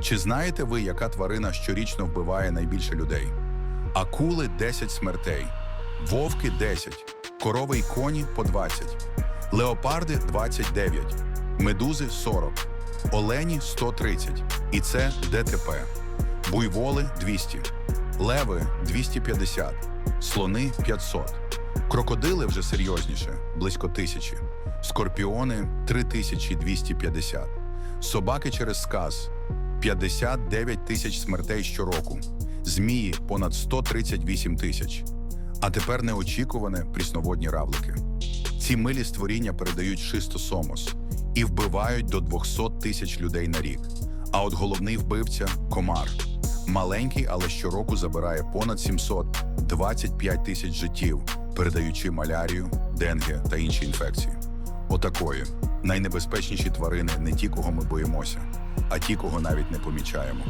Чи знаєте ви, яка тварина щорічно вбиває найбільше людей? Акули 10 смертей, вовки 10, корови й коні по 20, леопарди 29, медузи 40, олені 130. І це ДТП. Буйволи 200, леви 250, слони 500. Крокодили вже серйозніше, близько тисячі, скорпіони 3250, собаки через сказ 59 тисяч смертей щороку, змії понад 138 тисяч. А тепер неочікуване прісноводні равлики. Ці милі створіння передають шистосомос і вбивають до 200 тисяч людей на рік. А от головний вбивця комар. Маленький, але щороку забирає понад 725 тисяч життів, передаючи малярію, денге та інші інфекції. Отакої найнебезпечніші тварини не ті, кого ми боїмося, а ті, кого навіть не помічаємо.